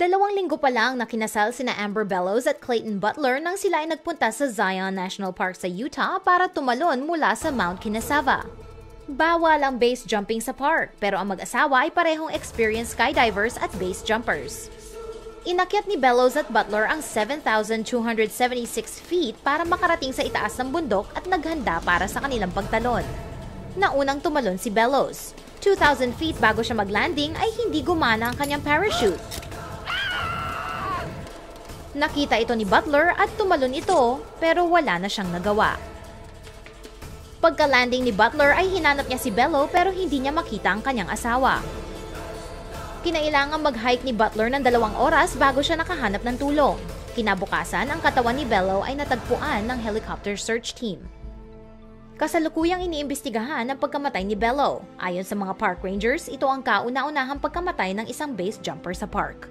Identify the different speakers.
Speaker 1: Dalawang linggo pa lang na kinasal sina Amber Bellows at Clayton Butler nang sila ay nagpunta sa Zion National Park sa Utah para tumalon mula sa Mount Kinasava. Bawal ang base jumping sa park, pero ang mag-asawa ay parehong experienced skydivers at base jumpers. Inakyat ni Bellows at Butler ang 7,276 feet para makarating sa itaas ng bundok at naghanda para sa kanilang pagtalon. Naunang tumalon si Bellows. 2,000 feet bago siya maglanding ay hindi gumana ang kanyang parachute. Nakita ito ni Butler at tumalon ito pero wala na siyang nagawa. Pagka-landing ni Butler ay hinanap niya si Bello pero hindi niya makita ang kanyang asawa. Kinailangan mag-hike ni Butler ng dalawang oras bago siya nakahanap ng tulong. Kinabukasan, ang katawan ni Bello ay natagpuan ng helicopter search team. Kasalukuyang iniimbestigahan ang pagkamatay ni Bello. Ayon sa mga park rangers, ito ang kauna-unahang pagkamatay ng isang base jumper sa park.